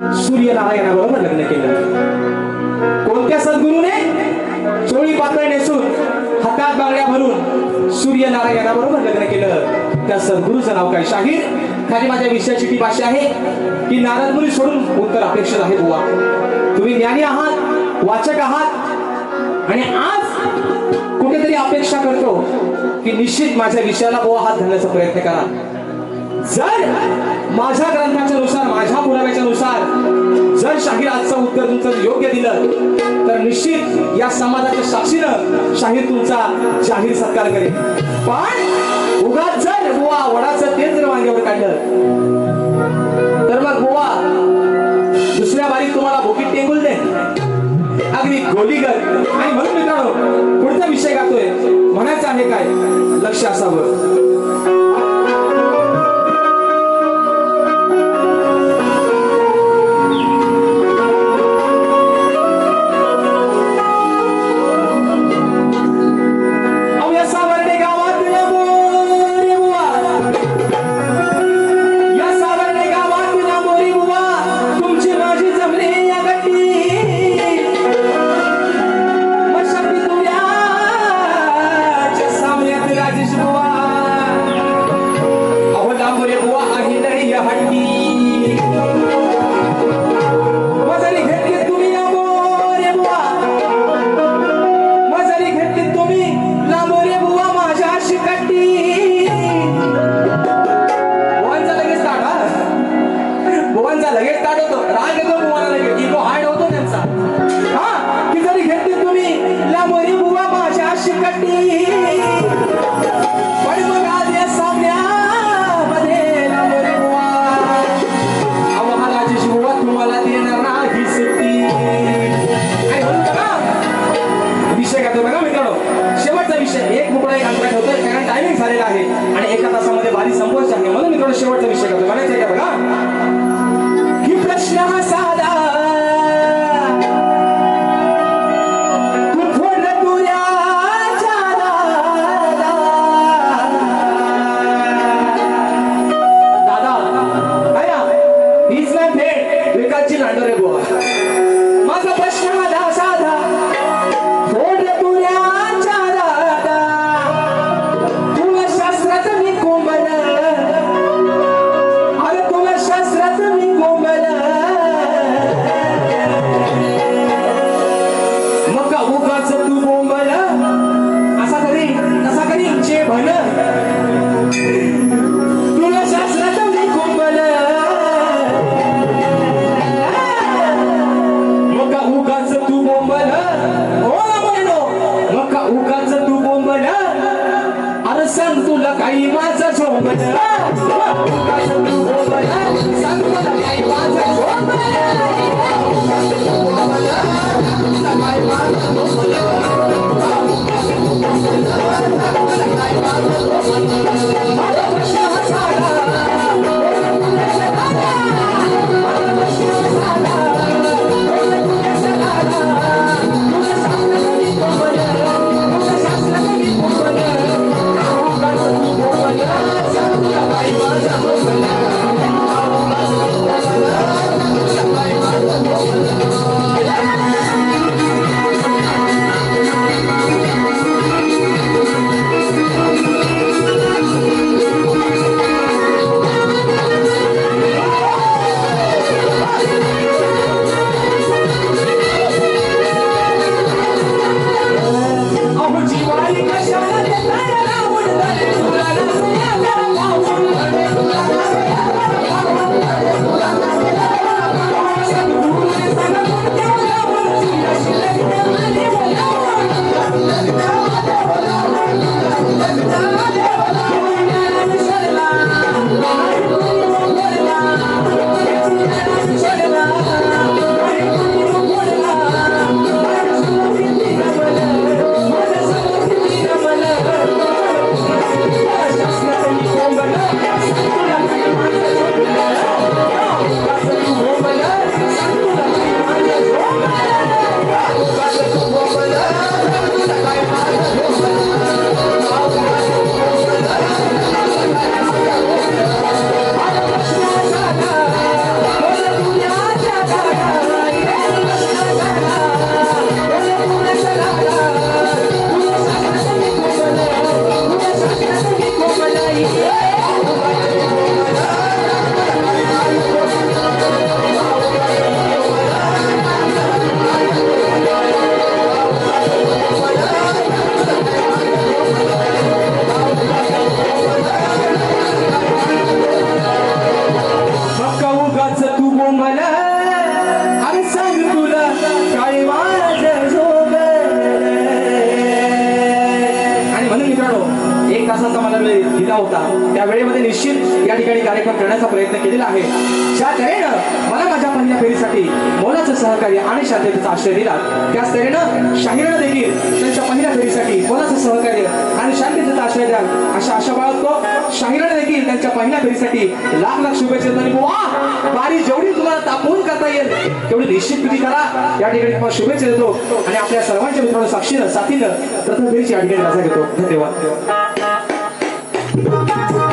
सूर्यनारायणाबरोबर लग्न केलं. कोणत्या सद्गुरूने? चोळी पातळ नेसून हातात बांगड्या भरून सूर्यनारायणाबरोबर लग्न केलं. त्या सद्गुरूचं नाव काय? शाहीर. खाली माझ्या विषयाची ती भाषा आहे की नारद सोडून उत्तर अपेक्षित आहे बुवा. तुम्ही ज्ञानी आहात वाचक आहात आणि आज कुठेतरी अपेक्षा करतो की निश्चित माझ्या विषयाला बुवा हात घालण्याचा प्रयत्न करा. जर माझ्या ग्रंथाच्या नुसार दिलं तर निश्चित या समाजाच्या साक्षीनं शाहीर तुमचा जाहीर सत्कार करेल. पण उगाच जर गोवा वडाचं तेल जर वांग्यावर काढलं तर मग गोवा दुसऱ्या बारीक तुम्हाला भोकीत टेंगुल दे. अगदी गोलीगर. आणि म्हणून मित्रांनो पुढचा विषय गातोय. म्हणायचं आहे काय? लक्ष असावं. अरे तुला शास्त्रात मी माझा प्रश्न माझा साधा. तू बोंबल. असा करी तसा कधी जे भन सांग तुला काही माझं झोंबल उगाच दिला होता. त्या वेळेमध्ये निश्चित या ठिकाणी कार्यक्रम करण्याचा प्रयत्न केलेला आहे. ज्या तऱ्हेनं मला माझ्या पहिल्या फेरीसाठी मोलाचं सहकार्य आणि शांततेचा आश्रय दिला त्याच तऱ्हेनं शाहीरनं देखील त्यांच्या पहिल्या फेरीसाठी मोलाचं सहकार्य आणि शांततेचा आश्रय द्याल अशा आशा बाळगतो. शाहीरनं देखील त्यांच्या पहिल्या फेरीसाठी लाख लाख शुभेच्छा आणि वा बारी जेवढी तुम्हाला तापवून करता येईल तेवढी निश्चित कृती करा. या ठिकाणी तुम्हाला शुभेच्छा देतो. आणि आपल्या सर्वांच्या मित्रांनो साक्षीनं साथीनं प्रथम फेरीची या ठिकाणी घेतो. धन्यवाद. Thank you.